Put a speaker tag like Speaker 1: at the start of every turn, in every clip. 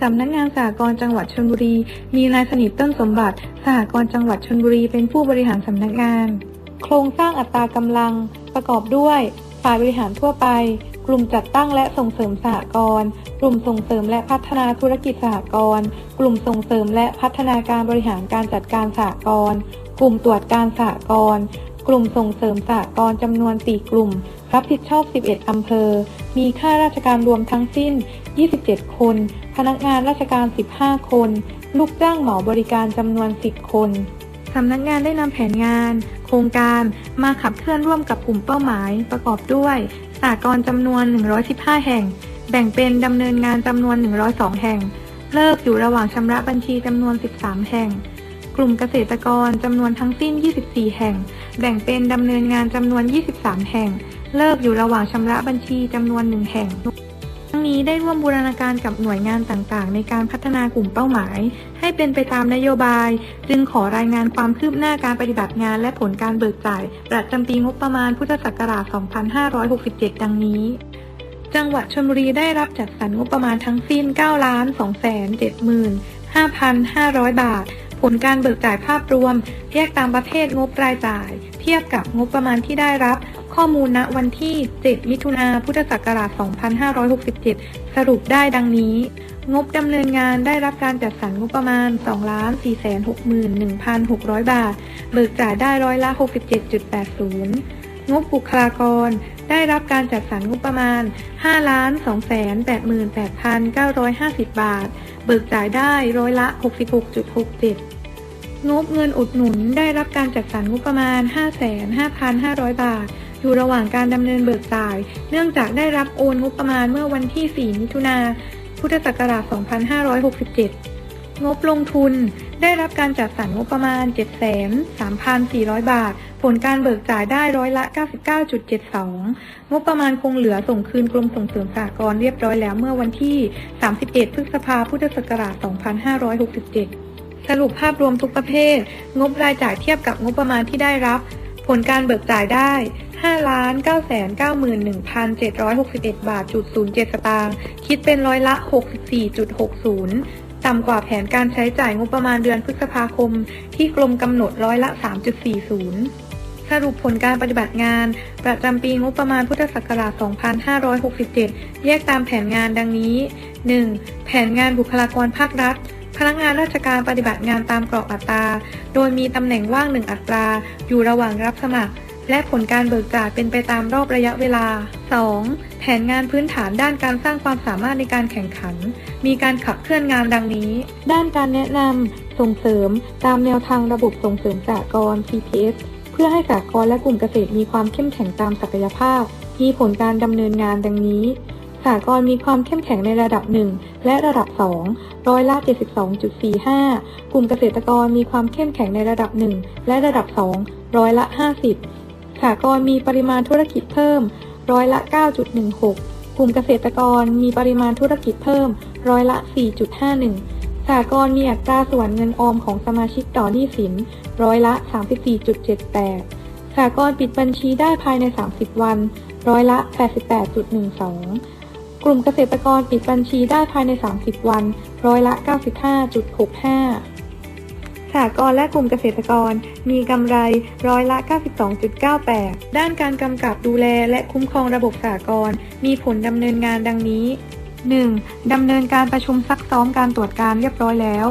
Speaker 1: สำนักงานสหกรณ์จังหวัดชลบุรี มีนายสนิทต้นสมบัติ สหกรณ์จังหวัดชลบุรีเป็นผู้บริหารสำนักงาน โครงสร้างอัตรากำลัง ประกอบด้วยฝ่ายบริหารทั่วไป กลุ่มจัดตั้งและส่งเสริมสหกรณ์ กลุ่มส่งเสริมและพัฒนาธุรกิจสหกรณ์ กลุ่มส่งเสริมและพัฒนาการบริหารการจัดการสหกรณ์ กลุ่มตรวจการสหกรณ์ กลุ่มส่งเสริมสหกรณ์จำนวน 4 กลุ่ม รับผิดชอบ 11 อำเภอ มีข้าราชการรวมทั้งสิ้น 27 คน พนักงานราชการ 15 คน ลูกจ้างเหมาบริการจำนวน 10 คนสำนักงานได้นำแผนงาน โครงการมาขับเคลื่อนร่วมกับกลุ่มเป้าหมาย ประกอบด้วยสากลจำนวน 115 แห่ง แบ่งเป็นดำเนินงานจำนวน 102 แห่ง เลิกอยู่ระหว่างชำระบัญชีจำนวน 13 แห่ง ลุ่มเกษตรกรจำนวนทั้งสิ้น 24 แห่ง แบ่งเป็นดำเนินงานจำนวน 23 แห่ง เลิกอยู่ระหว่างชำระบัญชีจำนวน 1 แห่งทั้งนี้ได้ร่วมบูรณาการกับหน่วยงานต่างๆ ในการพัฒนากลุ่มเป้าหมาย ให้เป็นไปตามนโยบาย จึงขอรายงานความคืบหน้าการปฏิบัติงานและผลการเบิกจ่าย ประจำปีงบประมาณพุทธศักราช 2567 ดังนี้ จังหวัดชลบุรีได้รับจัดสรรงบประมาณทั้งสิ้น9ล้าน2 7 5,500 บาท ผลการเบิกจ่ายภาพรวม แยกตามประเภทงบรายจ่าย เทียบกับงบประมาณที่ได้รับ ข้อมูลณวันที่ 7 มิถุนาพุทธศักราช 2567 สรุปได้ดังนี้ งบดำเนินงานได้รับการจัดสรรงบประมาณ 2 4 6 1 1 600 บาท เบิกจ่ายได้ร้อยละ 67.80 งบบุคลากร ได้รับการจัดสรรงบประมาณ5 2 8 8 950 บาท เบิกจ่ายได้ร้อยละ 66.67 งบเงินอุดหนุนได้รับการจัดสรรงบประมาณ 55,500 บาท อยู่ระหว่างการดำเนินเบิกจ่าย เนื่องจากได้รับโอนงบประมาณเมื่อวันที่ 4 มิถุนาพุทธศักราช 2567 งบลงทุนได้รับการจัดสรรงบประมาณ 73,400 บาท ผลการเบิกจ่ายได้ร้อยละ 99.72 งบประมาณคงเหลือส่งคืนกรมส่งเสริมสหกรณ์เรียบร้อยแล้วเมื่อวันที่ 31 พฤษภาพุทธศักราช 2567 สรุปภาพรวมทุกประเภท งบรายจ่ายเทียบกับงบประมาณที่ได้รับ ผลการเบิกจ่ายได้5 9 9 1 7 6 1 บาทจุด07 สตางค์ คิดเป็นร้อยละ 64.60 ต่ำกว่าแผนการใช้จ่ายงบประมาณเดือนพฤษภาคม ที่กรมกำหนดร้อยละ 3.40 สรุปผลการปฏิบัติงาน ประจำปีงบประมาณพุทธศักราช 2567 แยกตามแผนงานดังนี้ 1. แผนงานบุคลากรภาครัฐ พนักงานราชการปฏิบัติงานตามกรอบอัตรา โดยมีตำแหน่งว่างหนึ่งอัตรา อยู่ระหว่างรับสมัคร และผลการเบิกจ่ายเป็นไปตามรอบระยะเวลา 2. แผนงานพื้นฐานด้านการสร้างความสามารถในการแข่งขัน มีการขับเคลื่อนงานดังนี้ ด้านการแนะนำส่งเสริม ตามแนวทางระบบส่งเสริมสหกรณ์ CPS พื่อให้สหกรณ์และกลุ่มเกษตรมีความเข้มแข็งตามศักยภาพ มีผลการดำเนินงานดังนี้สหกรณ์มีความเข้มแข็งในระดับ 1 และระดับ 2 ร้อยละ 72.45 กลุ่มเกษตรกรมีความเข้มแข็งในระดับ 1 และระดับ 2 ร้อยละ 50สหกรณ์มีปริมาณธุรกิจเพิ่ม ร้อยละ 9.16 กลุ่มเกษตรกรมีปริมาณธุรกิจเพิ่ม ร้อยละ 4.51สหกรณ์มีอัตราส่วนเงินออมของสมาชิกต่อหนี้สินร้อยละ 34.78สหกรณ์ปิดบัญชีได้ภายใน 30 วัน ร้อยละ 88.12 กลุ่มเกษตรกรปิดบัญชีได้ภายใน 30 วัน ร้อยละ 95.65สหกรณ์และกลุ่มเกษตรกรมีกำไรร้อยละ 92.98 ด้านการกำกับดูแลและคุ้มครองระบบสหกรณ์มีผลดำเนินงานดังนี้ 1. ดำเนินการประชุมซักซ้อมการตรวจการเรียบร้อยแล้ว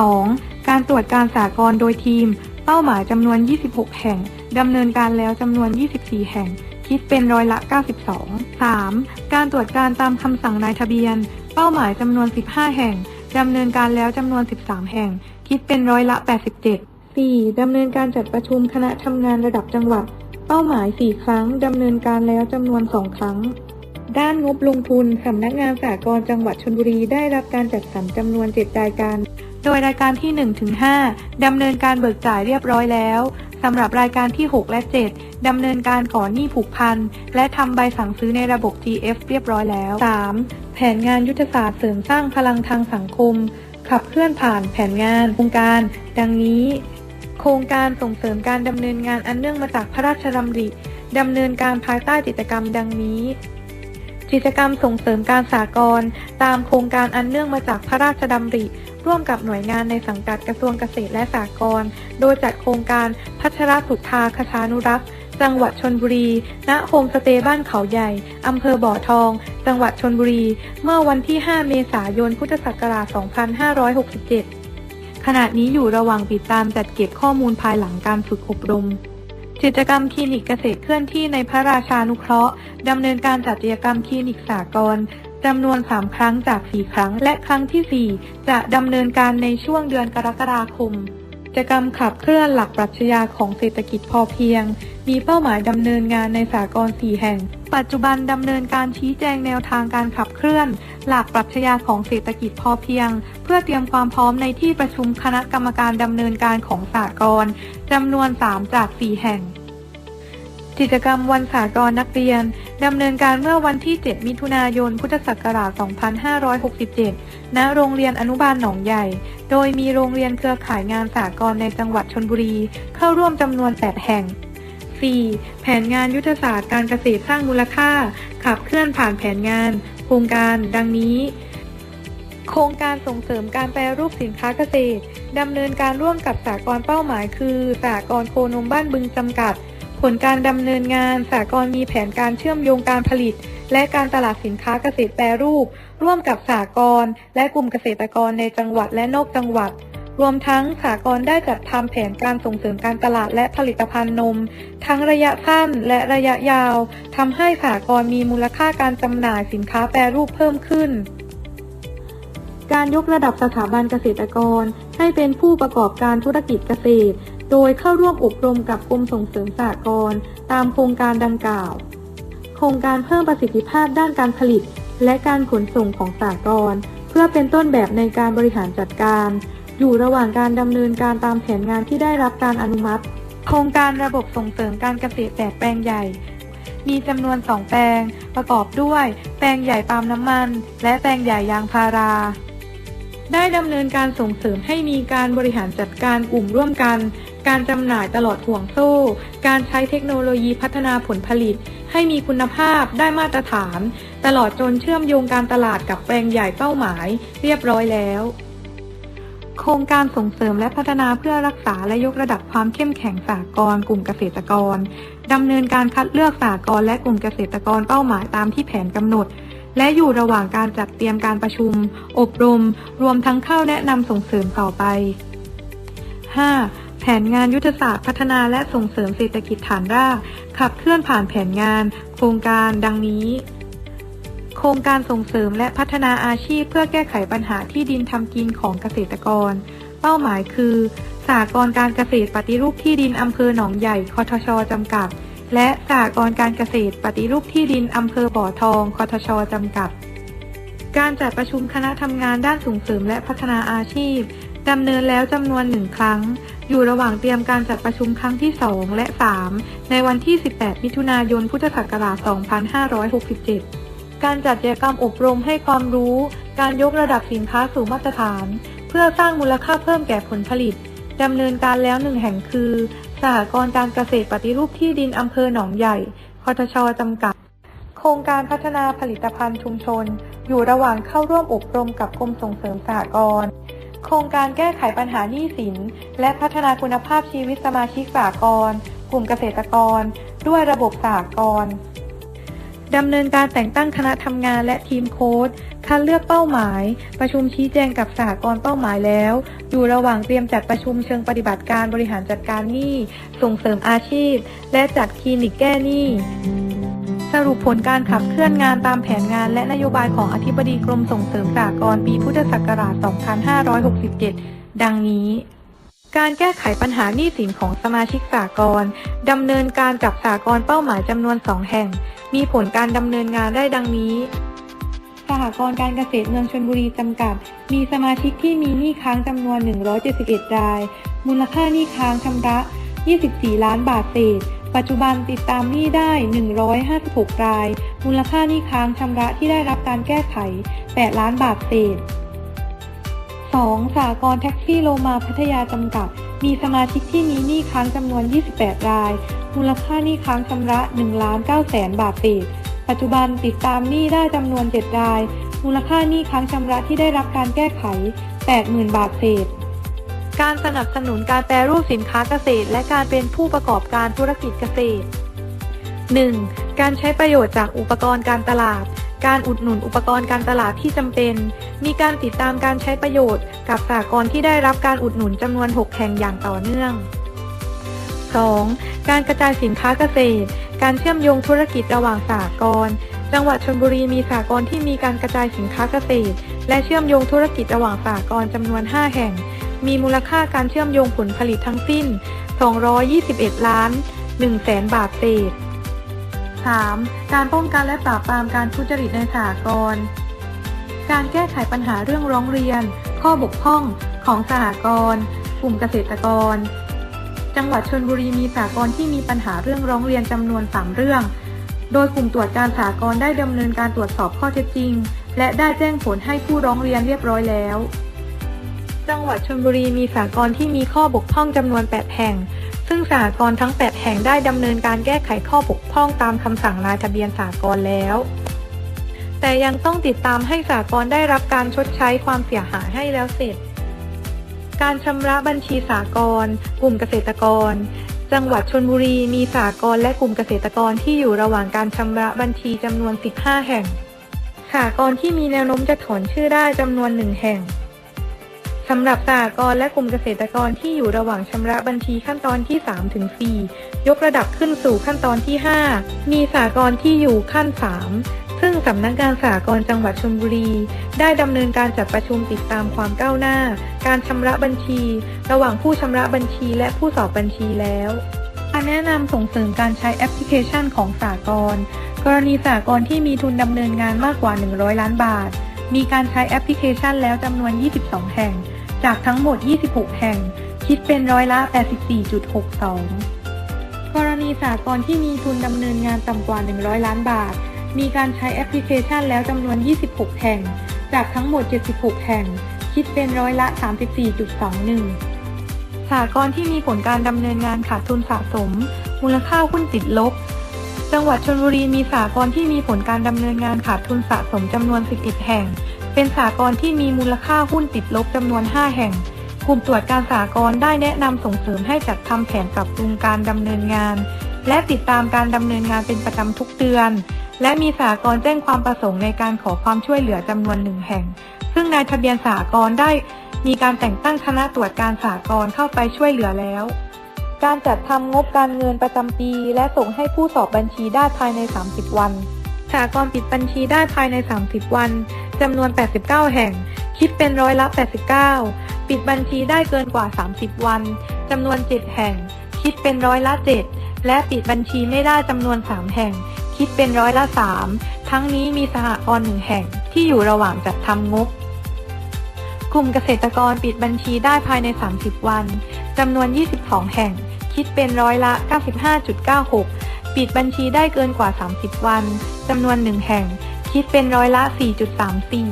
Speaker 1: 2. การตรวจการสหกรโดยทีม เป้าหมายจำนวน 26 แห่ง ดำเนินการแล้วจำนวน 24 แห่ง คิดเป็นร้อยละ 92 3. การตรวจการตามคำสั่งนายทะเบียน เป้าหมายจำนวน 15 แห่ง ดำเนินการแล้วจำนวน 13 แห่ง คิดเป็นร้อยละ 87 4. ดำเนินการจัดประชุมคณะทำงานระดับจังหวัด เป้าหมาย 4 ครั้ง ดำเนินการแล้วจำนวน 2 ครั้ง ด้านงบลงทุน สำนักงานสหกรณ์จังหวัดชลบุรีได้รับการจัดสรรจำนวน 7 รายการ โดยรายการที่ 1-5 ดำเนินการเบิกจ่ายเรียบร้อยแล้วสำหรับรายการที่ 6 และ 7 ดำเนินการก่อนหนี้ผูกพัน และทำใบสั่งซื้อในระบบ GF เรียบร้อยแล้ว 3. แผนงานยุทธศาสตร์เสริมสร้างพลังทางสังคม ขับเคลื่อนผ่านแผนงานโครงการ ดังนี้ โครงการส่งเสริมการดำเนินงานอันเนื่องมาจากพระราชดำริดำเนินการภายใต้กิจกรรมดังนี้ กิจกรรมส่งเสริมการสากลตามโครงการอันเนื่องมาจากพระราชดำริ ร่วมกับหน่วยงานในสังกัดกระทรวงเกษตรและสหกรณ์โดยจัดโครงการพัชรสุทธาคชานุรักษ์จังหวัดชนบุรี ณ โฮมสเตย์บ้านเขาใหญ่ อำเภอบ่อทอง จังหวัดชนบุรี เมื่อวันที่ 5 เมษายน พุทธศักราช 2567 ขณะนี้อยู่ระหว่างติดตามจัดเก็บข้อมูลภายหลังการฝึกอบรม กิจกรรมคลินิกเกษตรเคลื่อนที่ในพระราชานุเคราะห์ดำเนินการจัดกิจกรรมคลินิกสากลจำนวน 3 ครั้งจาก 4 ครั้ง และครั้งทีสี่4 จะดำเนินการในช่วงเดือนกรกฎาคมกิจกรรมขับเคลื่อนหลักปรัชญาของเศรษฐกิจพอเพียง มีเป้าหมายดำเนินงานในสากลสี่แห่ง ปัจจุบันดำเนินการชี้แจงแนวทางการขับเคลื่อน หลักปรัชญาของเศรษฐกิจพอเพียง เพื่อเตรียมความพร้อมในที่ประชุมคณะกรรมการดำเนินการของสากลจำนวน 3 จาก 4 แห่ง กิจกรรมวันสากลนักเรียนดำเนินการเมื่อวันที่ 7 มิถุนายน พุทธศักราช 2567 ณ โรงเรียนอนุบาลหนองใหญ่ โดยมีโรงเรียนเครือข่ายงานสากลในจังหวัดชนบุรี เข้าร่วมจำนวน 8 แห่ง 4. แผนงานยุทธศาสตร์การเกษตรสร้างมูลค่า ขับเคลื่อนผ่านแผนงาน โครงการดังนี้ โครงการส่งเสริมการแปรรูปสินค้าเกษตรดำเนินการร่วมกับสากลเป้าหมายคือสากลโคนมบ้านบึงจำกัด ผลการดำเนินงานสากลมีแผนการเชื่อมโยงการผลิต และการตลาดสินค้าเกษตรแปรรูป ร่วมกับสากลและกลุ่มเกษตรกรในจังหวัดและนอกจังหวัด รวมทั้งสากลได้จัดทำแผนการส่งเสริมการตลาดและผลิตภัณฑ์นม ทั้งระยะสั้นและระยะยาวทำให้สากลมีมูลค่าการจำหน่ายสินค้าแปรรูปเพิ่มขึ้น การยกระดับสถาบันเกษตรกร ให้เป็นผู้ประกอบการธุรกิจเกษตร โดยเข้าร่วมอบรมกับกรมส่งเสริมสหกรณ์ตามโครงการดังกล่าว โครงการเพิ่มประสิทธิภาพด้านการผลิต และการขนส่งของสหกรณ์เพื่อเป็นต้นแบบในการบริหารจัดการ อยู่ระหว่างการดำเนินการตามแผนงานที่ได้รับการอนุมัติ โครงการระบบส่งเสริมการเกษตรแบบแปลงใหญ่ มีจำนวน2แปลง ประกอบด้วย แปลงใหญ่ปาล์มน้ำมัน และแปลงใหญ่ยางพารา ได้ดำเนินการส่งเสริมให้มีการบริหารจัดการกลุ่มร่วมกัน การจำหน่ายตลอดห่วงโซ่ การใช้เทคโนโลยีพัฒนาผลผลิต ให้มีคุณภาพได้มาตรฐาน ตลอดจนเชื่อมโยงการตลาดกับแปลงใหญ่เป้าหมาย เรียบร้อยแล้ว โครงการส่งเสริมและพัฒนาเพื่อรักษาและยกระดับความเข้มแข็งสากลกลุ่มเกษตรกรดำเนินการคัดเลือกสากลและกลุ่มเกษตรกรเป้าหมายตามที่แผนกำหนด และอยู่ระหว่างการจัดเตรียมการประชุม อบรม รวมทั้งเข้าแนะนำส่งเสริมต่อไป 5. แผนงานยุทธศาสตร์พัฒนาและส่งเสริมเศรษฐกิจฐานรากขับเคลื่อนผ่านแผนงาน โครงการดังนี้ โครงการส่งเสริมและพัฒนาอาชีพเพื่อแก้ไขปัญหาที่ดินทำกินของเกษตรกร เป้าหมายคือสหกรณ์การเกษตรปฏิรูปที่ดินอำเภอหนองใหญ่คทชจำกัด และสหกรณ์การเกษตรปฏิรูปที่ดินอำเภอบ่อทองคทชจำกัด การจัดประชุมคณะทำงานด้านส่งเสริมและพัฒนาอาชีพดำเนินแล้วจำนวนหนึ่งครั้ง อยู่ระหว่างเตรียมการจัดประชุมครั้งที่ 2 และ 3 ในวันที่ 18 มิถุนายน พุทธศักราช 2567 การจัดกิจกรรมอบรมให้ความรู้ การยกระดับสินค้าสู่มาตรฐาน เพื่อสร้างมูลค่าเพิ่มแก่ผลผลิตดำเนินการแล้วหนึ่งแห่งคือ สหกรณ์การเกษตรปฏิรูปที่ดินอำเภอหนองใหญ่ คทชจำกัด โครงการพัฒนาผลิตภัณฑ์ชุมชน อยู่ระหว่างเข้าร่วมอบรมกับกรมส่งเสริมสหกรณ์โครงการแก้ไขปัญหาหนี้สิน และพัฒนาคุณภาพชีวิตสมาชิกสหกรณ์กลุ่มเกษตรกร ด้วยระบบสหกรณ์ ดำเนินการแต่งตั้งคณะทำงานและทีมโค้ดคัดเลือกเป้าหมาย ประชุมชี้แจงกับสหกรณ์เป้าหมายแล้ว อยู่ระหว่างเตรียมจัดประชุมเชิงปฏิบัติการบริหารจัดการหนี้ ส่งเสริมอาชีพ และจัดคลินิกแก้หนี้สรุปผลการขับเคลื่อนงานตามแผนงานและนโยบายของอธิบดีกรมส่งเสริมสหกรณ์ปีพุทธศักราช 2567 ดังนี้ การแก้ไขปัญหาหนี้สินของสมาชิกสากลดำเนินการกับสากลเป้าหมายจำนวน 2 แห่ง มีผลการดำเนินงานได้ดังนี้สหกรณ์การเกษตรเมืองชลบุรีจำกัด มีสมาชิกที่มีหนี้ค้างจำนวน 171 ราย มูลค่าหนี้ค้างชำระ 24 ล้านบาทเศษ ปัจจุบันติดตามหนี้ได้ 156 ราย มูลค่าหนี้ค้างชำระที่ได้รับการแก้ไข 8 ล้านบาทเศษ 2. สหกรณ์แท็กซี่โลมาพัทยาจำกัด มีสมาชิกที่มีหนี้ค้างจำนวน 28 ราย มูลค่าหนี้ค้างชำระ1ล้าน9แสนบาทเศษ ปัจจุบันติดตามหนี้ได้จำนวน 7 ราย มูลค่าหนี้ค้างชำระที่ได้รับการแก้ไข 80,000 บาทเศษ การสนับสนุนการแปรรูปสินค้าเกษตร และการเป็นผู้ประกอบการธุรกิจเกษตร 1. การใช้ประโยชน์จากอุปกรณ์การตลาด การอุดหนุนอุปกรณ์การตลาดที่จำเป็น มีการติดตามการใช้ประโยชน์ กับสากลที่ได้รับการอุดหนุนจำนวน 6 แห่งอย่างต่อเนื่อง 2. การกระจายสินค้าเกษตร การเชื่อมโยงธุรกิจระหว่างสากลจังหวัดชลบุรีมีสากลที่มีการกระจายสินค้าเกษตร และเชื่อมโยงธุรกิจระหว่างสากลจำนวน 5 แห่ง มีมูลค่าการเชื่อมโยงผลผลิตทั้งสิ้น 221 ล้าน1แสนบาทเศษ 3. การป้องกันและปราบปรามการทุจริตในสหกรณ์การแก้ไขปัญหาเรื่องร้องเรียน ข้อบกพร่องของสหกรณ์กลุ่มเกษตรกร จังหวัดชลบุรีมีสหกรที่มีปัญหาเรื่องร้องเรียนจำนวน 3 เรื่อง โดยกลุ่มตรวจการสหกรได้ดำเนินการตรวจสอบข้อเท็จจริง และได้แจ้งผลให้ผู้ร้องเรียนเรียบร้อยแล้ว จังหวัดชลบุรีมีสหกรที่มีข้อบกพร่องจำนวน 8 แห่ง ซึ่งสหกรทั้ง 8 แห่งได้ดำเนินการแก้ไขข้อบกพร่องตามคำสั่งนายทะเบียนสหกรแล้วแต่ยังต้องติดตามให้สหกรได้รับการชดใช้ความเสียหายให้แล้วเสร็จ การชำระบัญชีสหกรกลุ่มเกษตรกร จังหวัดชลบุรีมีสหกรและกลุ่มเกษตรกรที่อยู่ระหว่างการชำระบัญชีจำนวน 15 แห่งสหกรที่มีแนวโน้มจะถอนชื่อได้จำนวนหนึ่งแห่งสำหรับสหกรณ์และกลุ่มเกษตรกรที่อยู่ระหว่างชำระบัญชีขั้นตอนที่ 3 ถึง 4 ยกระดับขึ้นสู่ขั้นตอนที่ 5 มีสหกรณ์ที่อยู่ขั้น 3 ซึ่งสำนักงานสหกรณ์จังหวัดชลบุรี ได้ดำเนินการจัดประชุมติดตามความก้าวหน้า การชำระบัญชี ระหว่างผู้ชำระบัญชีและผู้สอบบัญชีแล้วการแนะนำส่งเสริมการใช้แอปพลิเคชันของสหกรณ์กรณีสหกรณ์ที่มีทุนดำเนินงานมากกว่า 100 ล้านบาท มีการใช้แอปพลิเคชันแล้วจำนวน 22 แห่ง จากทั้งหมด 26 แห่ง คิดเป็นร้อยละ 84.62 กรณีสากลที่มีทุนดำเนินงานต่ำกว่า 100 ล้านบาท มีการใช้แอปพลิเคชันแล้วจำนวน 26 แห่ง จากทั้งหมด 76 แห่ง คิดเป็นร้อยละ 34.21สากลที่มีผลการดำเนินงานขาดทุนสะสม มูลค่าหุ้นติดลบ จังหวัดชลบุรีมีสากลที่มีผลการดำเนินงานขาดทุนสะสมจำนวน 11 แห่ง เป็นสากลที่มีมูลค่าหุ้นติดลบจำนวน 5 แห่งกลุ่มตรวจการสากลได้แนะนำส่งเสริมให้จัดทำแผนปรับปรุงการดำเนินงาน และติดตามการดำเนินงานเป็นประจำทุกเดือน และมีสากลแจ้งความประสงค์ในการขอความช่วยเหลือจำนวนหนึ่งแห่ง ซึ่งนายทะเบียนสากลได้มีการแต่งตั้งคณะตรวจการสากลเข้าไปช่วยเหลือแล้ว การจัดทำงบการเงินประจำปี และส่งให้ผู้สอบบัญชีได้ภายใน 30 วันสหกรณ์ปิดบัญชีได้ภายใน 30 วันจำนวน 89 แห่ง คิดเป็นร้อยละ 89 ปิดบัญชีได้เกินกว่า 30 วันจำนวน 7 แห่ง คิดเป็นร้อยละ 7 และปิดบัญชีไม่ได้จำนวน 3 แห่ง คิดเป็นร้อยละ 3 ทั้งนี้มีสหกรณ์หนึ่งแห่งที่อยู่ระหว่างจัดทำงบ กลุ่มเกษตรกรปิดบัญชีได้ภายใน 30 วันจำนวน 22 แห่ง คิดเป็นร้อยละ 95.96 ปิดบัญชีได้เกินกว่า 30 วันจำนวน 1 แห่ง คิดเป็นร้อยละ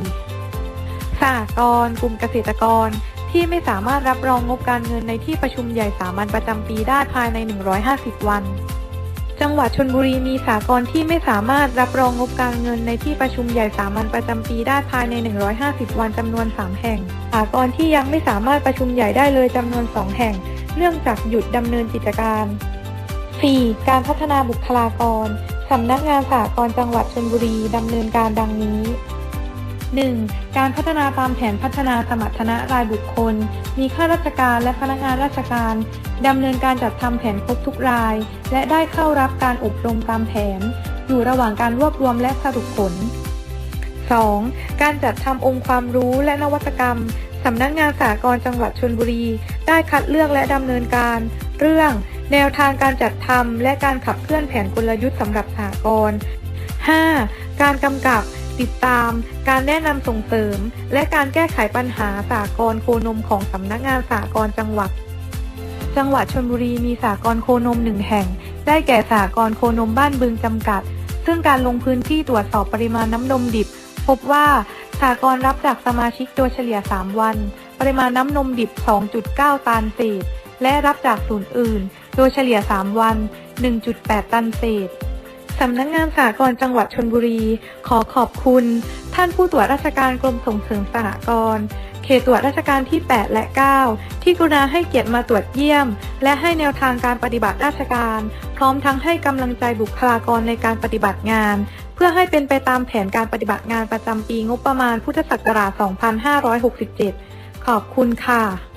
Speaker 1: 4.34 สหกรณ์กลุ่มเกษตรกรที่ไม่สามารถรับรองงบการเงินในที่ประชุมใหญ่สามัญประจำปีได้ภายใน 150 วัน จังหวัดชนบุรีมีสากลที่ไม่สามารถรับรองงบการเงินในที่ประชุมใหญ่สามัญประจำปีได้ภายใน 150 วันจำนวน 3 แห่งสากลที่ยังไม่สามารถประชุมใหญ่ได้เลยจำนวน 2 แห่ง เนื่องจากหยุดดำเนินกิจการ 4. การพัฒนาบุคลากรสำนักงานสากลจังหวัดชนบุรีดำเนินการดังนี้ 1. การพัฒนาตามแผนพัฒนาสมรรถนะรายบุคคล มีข้าราชการและพนักงานราชการดำเนินการจัดทำแผนครบทุกราย และได้เข้ารับการอบรมตามแผน อยู่ระหว่างการรวบรวมและสรุปผล 2. การจัดทำองค์ความรู้และนวัตกรรมสำนักงานสากลจังหวัดชลบุรี ได้คัดเลือกและดำเนินการ เรื่อง แนวทางการจัดทำและการขับเคลื่อนแผนกลยุทธ์สำหรับสากล 5. การกำกับ ติดตามการแนะนำส่งเสริม และการแก้ไขปัญหาสากลโคนมของสำนักงานสากลจังหวัด จังหวัดชลบุรีมีสากลโคนมหนึ่งแห่ง ได้แก่สากลโคนมบ้านบึงจำกัด ซึ่งการลงพื้นที่ตรวจสอบปริมาณน้ำนมดิบ พบว่าสากลรับจากสมาชิกโดยเฉลี่ย 3 วัน ปริมาณน้ำนมดิบ 2.9 ตันเศษ และรับจากศูนย์อื่น โดยเฉลี่ย 3 วัน 1.8 ตันเศษ สำนักงานสหกรณ์จังหวัดชลบุรี ขอขอบคุณ ท่านผู้ตรวจราชการกรมส่งเสริมสหกรณ์เขตตรวจราชการที่ 8 และ 9 ที่กรุณาให้เกียรติมาตรวจเยี่ยม และให้แนวทางการปฏิบัติราชการ พร้อมทั้งให้กำลังใจบุคลากรในการปฏิบัติงาน เพื่อให้เป็นไปตามแผนการปฏิบัติงานประจำปีงบประมาณพุทธศักราช 2567 ขอบคุณค่ะ